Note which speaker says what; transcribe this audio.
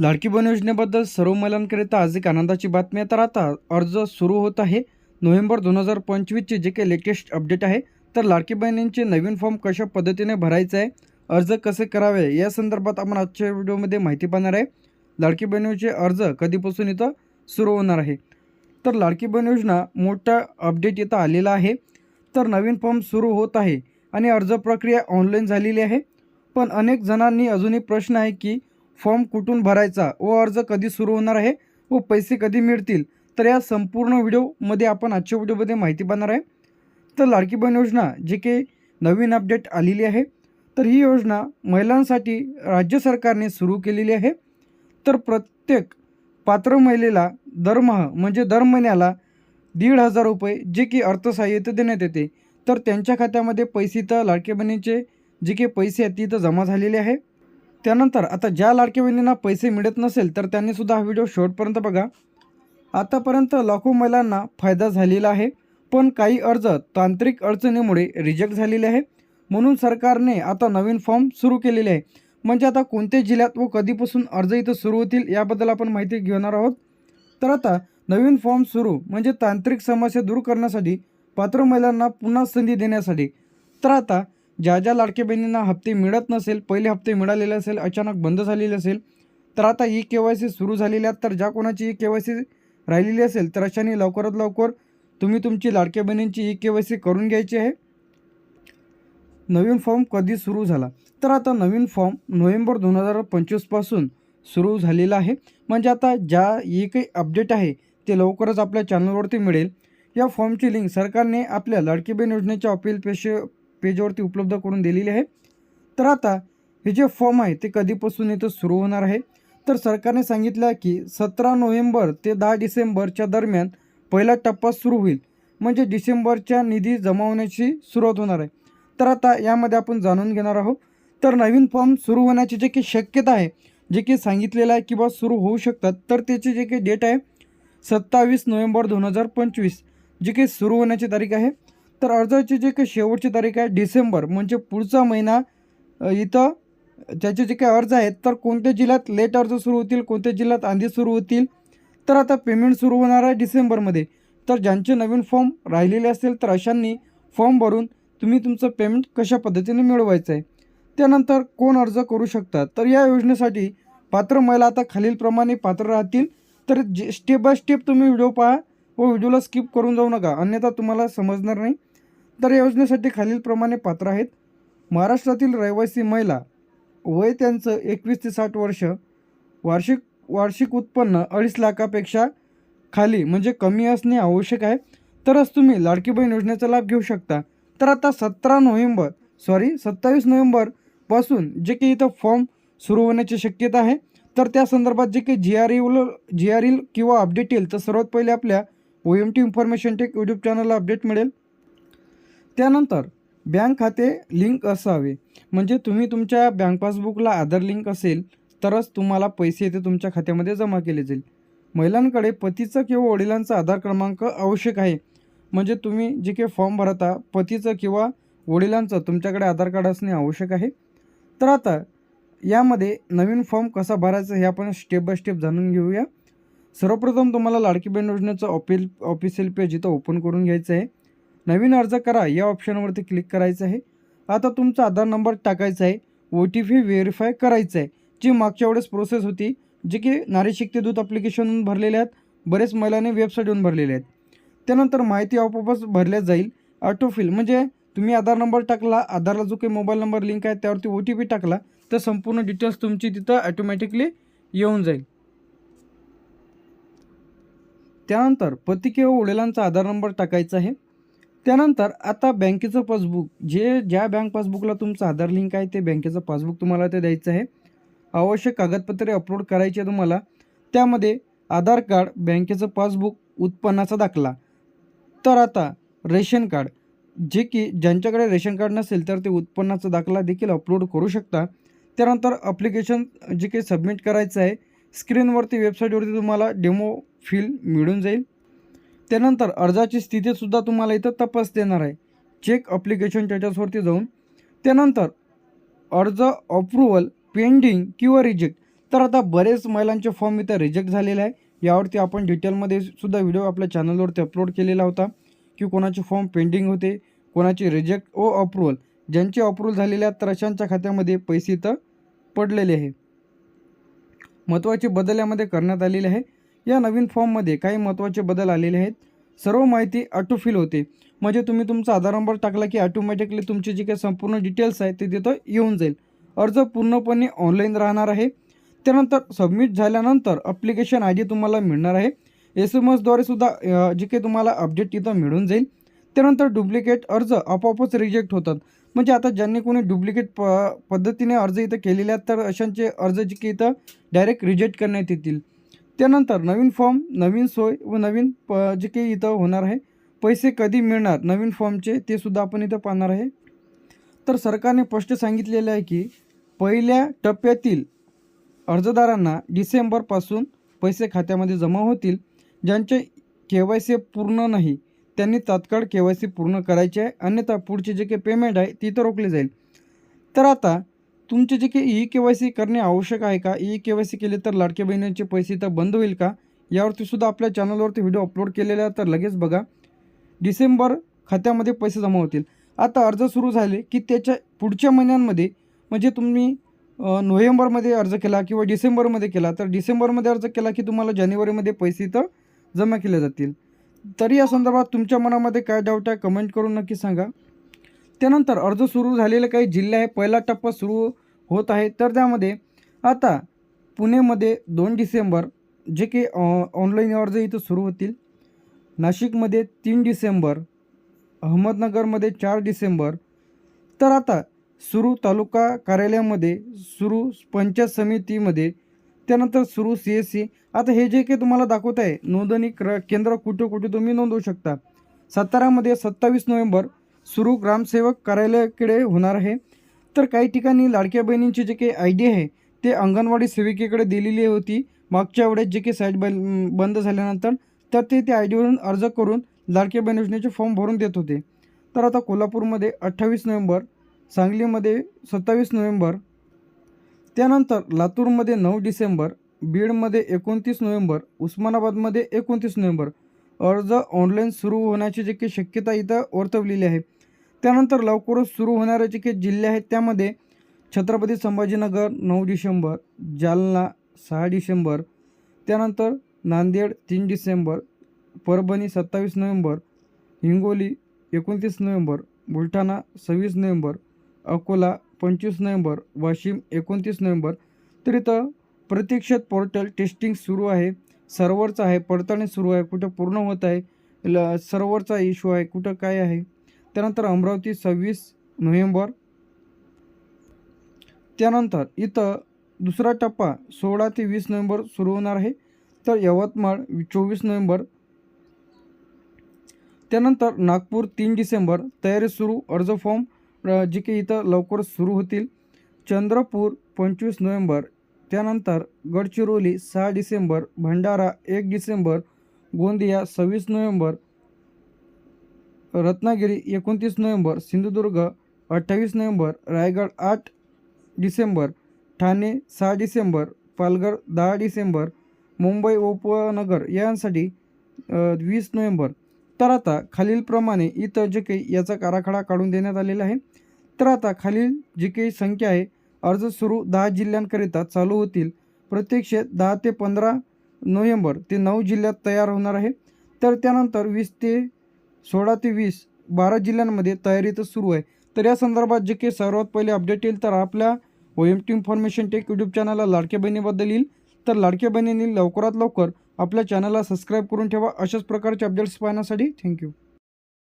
Speaker 1: लाडकी बहीण योजनेबद्दल सर्व महिलांकरिता आज एक आनंदाची बातमी आहे. तर आता अर्ज सुरू होत आहे. नोव्हेंबर दोन हजार पंचवीसचे जे काही लेटेस्ट अपडेट आहे तर लाडकी बहिणींचे नवीन फॉर्म कशा पद्धतीने भरायचा आहे अर्ज कसे करावे या संदर्भात आपण आजच्या व्हिडिओमध्ये माहिती पाहणार आहे. लाडकी बहिणीचे अर्ज कधीपासून इथं सुरू होणार आहे? तर लाडकी बहीण योजना मोठा अपडेट इथं आलेला आहे. तर नवीन फॉर्म सुरू होत आहे आणि अर्ज प्रक्रिया ऑनलाईन झालेली आहे. पण अनेक जणांनी अजूनही प्रश्न आहे की फॉर्म कुठून भरायचा व अर्ज कधी सुरू होणार आहे व पैसे कधी मिळतील? तर या संपूर्ण व्हिडिओमध्ये आपण आजच्या व्हिडिओमध्ये माहिती पाहणार आहे. तर लाडकी बहीण योजना जे काही नवीन अपडेट आलेली आहे. तर ही योजना महिलांसाठी राज्य सरकारने सुरू केलेली आहे. तर प्रत्येक पात्र महिलेला दरमहा म्हणजे दर महिन्याला दीड हजार रुपये जे की अर्थसहाय्यता देण्यात येते. तर त्यांच्या खात्यामध्ये पैसे तर लाडके बहिणीचे जे काही पैसे आहेत ती इथं जमा झालेले आहे. त्यानंतर आता ज्या लाडक्या बहिणींना पैसे मिळत नसेल तर त्यांनी सुद्धा हा व्हिडिओ शेवटपर्यंत बघा. आतापर्यंत लाखो महिलांना फायदा झालेला आहे पण काही अर्ज तांत्रिक अडचणीमुळे रिजेक्ट झालेले आहे. म्हणून सरकारने आता नवीन फॉर्म सुरू केलेले आहे. म्हणजे आता कोणत्या जिल्ह्यात व कधीपासून अर्ज इथं सुरू होतील याबद्दल आपण माहिती घेणार आहोत. तर आता नवीन फॉर्म सुरू म्हणजे तांत्रिक समस्या दूर करण्यासाठी पात्र महिलांना पुन्हा संधी देण्यासाठी. तर आता ज्या ज्या लाडक्या बहिणींना हप्ते मिळत नसेल पहिले हप्ते मिळालेले असेल अचानक बंद झालेले असेल तर आता ई के वाय सी सुरू झालेल्या आहेत तर ज्या कोणाची ई के वाय सी राहिलेली असेल तर अशाने लवकरात लवकर तुम्ही तुमची लाडक्या बहिणींची ई के वाय सी करून घ्यायची आहे. नवीन फॉर्म कधी सुरू झाला? तर आता नवीन फॉर्म नोव्हेंबर दोन हजार पंचवीसपासून सुरू झालेला आहे. म्हणजे आता ज्या ई काही अपडेट आहे ते लवकरच आपल्या चॅनलवरती मिळेल. या फॉर्मची लिंक सरकारने आपल्या लाडकी बहीण योजनेच्या अपील पेश पेजवरती उपलब्ध करून दिलेली आहे. तर आता हे जे फॉर्म आहे ते कधीपासून इथं सुरू होणार आहे? तर सरकारने सांगितलं आहे की सतरा नोव्हेंबर ते दहा डिसेंबरच्या दरम्यान पहिला टप्पा सुरू होईल. म्हणजे डिसेंबरच्या निधी जमा होण्याची सुरुवात होणार आहे. तर आता यामध्ये आपण जाणून घेणार आहोत. तर नवीन फॉर्म सुरू होण्याची जे काही शक्यता आहे जे की सांगितलेलं आहे किंवा सुरू होऊ शकतात तर त्याची जे काही डेट आहे सत्तावीस नोव्हेंबर दोन हजार पंचवीस जी काही सुरू होण्याची तारीख आहे. तर अर्जाची जी काही शेवटची तारीख आहे डिसेंबर म्हणजे पुढचा महिना इथं त्याचे जे काही अर्ज आहेत तर कोणत्या जिल्ह्यात लेट अर्ज सुरू होतील कोणत्या जिल्ह्यात आंधी सुरू होतील तर आता पेमेंट सुरू होणार आहे डिसेंबरमध्ये. तर ज्यांचे नवीन फॉर्म राहिलेले असेल तर अशांनी फॉर्म भरून तुम्ही तुमचं पेमेंट कशा पद्धतीने मिळवायचं आहे. त्यानंतर कोण अर्ज करू शकतात. तर या योजनेसाठी पात्र महिला आता खालीलप्रमाणे पात्र राहतील. तर जे स्टेप बाय स्टेप तुम्ही व्हिडिओ पहा व व्हिडिओला स्किप करून जाऊ नका. अन्यथा तुम्हाला समजणार नाही. तर या योजनेसाठी खालीलप्रमाणे पात्र आहेत. महाराष्ट्रातील रहिवासी महिला वय त्यांचं एकवीस ते साठ वर्ष वार्षिक वार्षिक उत्पन्न अडीच लाखापेक्षा खाली म्हणजे कमी असणे आवश्यक आहे. तरच तुम्ही लाडकी बहीण योजनेचा लाभ घेऊ शकता. तर आता सतरा नोव्हेंबर सॉरी सत्तावीस नोव्हेंबरपासून जे काही इथं फॉर्म सुरू होण्याची शक्यता आहे. तर त्या संदर्भात जे काही जी आर ईल जी आर ईल किंवा अपडेट येईल तर सर्वात पहिले आपल्या O M T information tech YouTube चॅनलला अपडेट मिळेल. त्यानंतर बँक खाते लिंक असावे. म्हणजे तुम्ही तुमच्या बँक पासबुकला आधार लिंक असेल तरच तुम्हाला पैसे ते तुमच्या खात्यामध्ये जमा केले जाईल. महिलांकडे पतीचं किंवा वडिलांचा आधार क्रमांक आवश्यक आहे. म्हणजे तुम्ही जे काही फॉर्म भरता पतीचं किंवा वडिलांचं तुमच्याकडे आधार कार्ड असणे आवश्यक आहे. तर आता यामध्ये नवीन फॉर्म कसा भरायचा हे आपण स्टेप बाय स्टेप जाणून घेऊया. सर्वप्रथम तुम्हाला लाडकी बहीण योजनेचं ऑफिल ऑफिशियल पेज इथं ओपन करून घ्यायचं आहे. नवीन अर्ज करा या ऑप्शनवरती क्लिक करायचं आहे. आता तुमचा आधार नंबर टाकायचा आहे. ओ टी पी व्हेरीफाय करायचं आहे. जी मागच्या वेळेस प्रोसेस होती जे की नारी शक्ती दूत ॲप्लिकेशनहून भरलेले आहेत बरेच महिलांनी वेबसाईटहून भरलेले आहेत. त्यानंतर माहिती आपोआपच भरल्या जाईल. ऑटोफिल म्हणजे तुम्ही आधार नंबर टाकला आधारला जो काही मोबाईल नंबर लिंक आहे त्यावरती ओ टी पी टाकला तर संपूर्ण डिटेल्स तुमची तिथं ॲटोमॅटिकली येऊन जाईल. त्यानंतर पती किंवा वडिलांचा आधार नंबर टाकायचा आहे. त्यानंतर आता बँकेचं पासबुक जे ज्या बँक पासबुकला तुमचं आधार लिंक आहे ते बँकेचं पासबुक तुम्हाला ते द्यायचं आहे. आवश्यक कागदपत्रे अपलोड करायची आहे तुम्हाला. त्यामध्ये आधार कार्ड बँकेचं पासबुक उत्पन्नाचा दाखला. तर आता रेशन कार्ड जे की ज्यांच्याकडे रेशन कार्ड नसेल तर ते उत्पन्नाचा दाखला देखील अपलोड करू शकता. त्यानंतर अप्लिकेशन जे काही सबमिट करायचं आहे स्क्रीनवरती वेबसाईटवरती तुम्हाला डेमो फील मिळून जाईल. त्यानंतर अर्जाची स्थितीसुद्धा तुम्हाला इथं तपास देणार आहे. चेक अप्लिकेशन स्टेटसवरती जाऊन. त्यानंतर अर्ज अप्रुव्हल पेंडिंग किंवा रिजेक्ट तर आता बरेच महिलांचे फॉर्म इथं रिजेक्ट झालेले आहे. यावरती आपण डिटेलमध्ये सुद्धा व्हिडिओ आपल्या चॅनलवरती अपलोड केलेला होता की कोणाचे फॉर्म पेंडिंग होते कोणाचे रिजेक्ट ओ अप्रुव्हल ज्यांचे अप्रूव्हल झालेले आहेत तर अशांच्या खात्यामध्ये पैसे इथं पडलेले आहे. महत्त्वाचे बदल यामध्ये करण्यात आलेले आहे. या नवीन फॉर्ममध्ये काही महत्त्वाचे बदल आलेले आहेत. सर्व माहिती ऑटोफिल होते. म्हणजे तुम्ही तुमचा आधार नंबर टाकला की ऑटोमॅटिकली तुमची जी काही संपूर्ण डिटेल्स आहेत ते तिथं येऊन जाईल. अर्ज पूर्णपणे ऑनलाईन राहणार आहे. त्यानंतर सबमिट झाल्यानंतर अप्लिकेशन आय डी तुम्हाला मिळणार आहे. एस एम एसद्वारे सुद्धा जे काही तुम्हाला अपडेट तिथं मिळून जाईल. त्यानंतर डुप्लिकेट अर्ज आपोआपच रिजेक्ट होतात. म्हणजे आता ज्यांनी कोणी डुप्लिकेट प पद्धतीने अर्ज इथं केलेले आहेत तर अशांचे अर्ज जे की इथं डायरेक्ट रिजेक्ट करण्यात येतील. त्यानंतर नवीन फॉर्म नवीन सोय व नवीन प जे काही इथं होणार आहे पैसे कधी मिळणार नवीन फॉर्मचे ते सुद्धा आपण इथं पाहणार आहे. तर सरकारने स्पष्ट सांगितलेलं आहे की पहिल्या टप्प्यातील अर्जदारांना डिसेंबरपासून पैसे खात्यामध्ये जमा होतील ज्यांचे के वाय सी पूर्ण नाही त्यांनी तात्काळ के वाय सी पूर्ण करायचे आहे अन्यथा पुढचे जे काही पेमेंट आहे ती तर रोखली जाईल. तर आता तुमचे जे काही ई के वाय सी करणे आवश्यक आहे का? ई के वाय सी केले तर लाडक्या बहिणींचे पैसे तर बंद होईल का? यावरती सुद्धा आपल्या चॅनलवरती व्हिडिओ अपलोड केलेला आहे तर लगेच बघा. डिसेंबर खात्यामध्ये पैसे जमा होतील. आता अर्ज सुरू झाले की त्याच्या पुढच्या महिन्यांमध्ये म्हणजे तुम्ही नोव्हेंबरमध्ये अर्ज केला किंवा डिसेंबरमध्ये केला तर डिसेंबरमध्ये अर्ज केला की तुम्हाला जानेवारीमध्ये पैसे इथं जमा केले जातील. तरी या संदर्भात तुमच्या मनामध्ये काय डाऊट आहे कमेंट करून नक्की सांगा. त्यानंतर अर्ज सुरू झालेले काही जिल्हे आहे पहिला टप्पा सुरू होत आहे. तर त्यामध्ये आता पुणेमध्ये दोन डिसेंबर जे की ऑनलाईन अर्ज इथं सुरू होतील नाशिकमध्ये तीन डिसेंबर अहमदनगरमध्ये चार डिसेंबर. तर आता सुरू तालुका कार्यालयामध्ये सुरू पंचायत समितीमध्ये त्यानंतर सुरू सी एस सी. आता हे जे काही तुम्हाला दाखवत आहे नोंदणी क्र केंद्र कुठे कुठे तुम्ही नोंदवू शकता. सातारामध्ये सत्तावीस नोव्हेंबर सुरू ग्रामसेवक कार्यालयाकडे होणार आहे. तर काही ठिकाणी लाडक्या बहिणींची जे काही आय डी आहे ते अंगणवाडी सेविकेकडे दिलेली होती. मागच्या वेळेस जे काही साईट बल बंद झाल्यानंतर तर ते त्या आय डीवरून अर्ज करून लाडक्या बहीण योजनेचे फॉर्म भरून देत होते. तर आता कोल्हापूरमध्ये अठ्ठावीस नोव्हेंबर सांगलीमध्ये सत्तावीस नोव्हेंबर त्यानंतर लातूरमध्ये नऊ डिसेंबर बीडमध्ये एकोणतीस नोव्हेंबर उस्मानाबादमध्ये एकोणतीस नोव्हेंबर. अर्ज ऑनलाईन सुरू होण्याची जे काही शक्यता इथं वर्तवलेली आहे. त्यानंतर लवकरच सुरू होणारे जे काही जिल्हे आहेत त्यामध्ये छत्रपती संभाजीनगर नऊ डिसेंबर जालना सहा डिसेंबर त्यानंतर नांदेड तीन डिसेंबर परभणी सत्तावीस नोव्हेंबर हिंगोली एकोणतीस नोव्हेंबर बुलढाणा सव्वीस नोव्हेंबर अकोला पंचवीस नोव्हेंबर वाशिम एकोणतीस नोव्हेंबर. तर इथं प्रत्यक्षात पोर्टल टेस्टिंग सुरू आहे सर्व्हरचं आहे पडताळणी सुरू आहे कुठं पूर्ण होत आहे ल सर्व्हरचा इश्यू आहे कुठं काय आहे त्यानंतर अमरावती सव्वीस नोव्हेंबर. त्यानंतर इथं दुसरा टप्पा सोळा ते वीस नोव्हेंबर सुरू होणार आहे. तर यवतमाळ चोवीस नोव्हेंबर. त्यानंतर नागपूर तीन डिसेंबर तयारी सुरू. अर्ज फॉर्म जे काही इथं लवकरच सुरू होतील. चंद्रपूर पंचवीस नोव्हेंबर. त्यानंतर गडचिरोली सहा डिसेंबर. भंडारा एक डिसेंबर. गोंदिया सव्वीस नोव्हेंबर. रत्नागिरी एकोणतीस नोव्हेंबर सिंधुदुर्ग अठ्ठावीस नोव्हेंबर रायगड आठ डिसेंबर ठाणे सहा डिसेंबर पालघर दहा डिसेंबर मुंबई उपनगर यांसाठी वीस नोव्हेंबर. तर आता खालीलप्रमाणे इथं जे काही याचा आराखडा काढून देण्यात आलेला आहे. तर आता खालील जी काही संख्या आहे अर्ज सुरू दहा जिल्ह्यांकरिता चालू होतील. प्रत्यक्ष दहा ते पंधरा नोव्हेंबर ते नऊ जिल्ह्यात तयार होणार आहे. तर त्यानंतर वीस ते सोळा ते वीस बारा जिल्ह्यांमध्ये तयारी तर सुरू आहे. तर या संदर्भात जे काही सर्वात पहिले अपडेट येईल तर आपल्या O M T information tech YouTube चॅनलला लाडक्या बहिणीबद्दल येईल. तर लाडक्या बहिणींनी लवकरात लवकर आपल्या चॅनलला सबस्क्राईब करून ठेवा. अशाच प्रकारचे अपडेट्स पाहण्यासाठी थँक्यू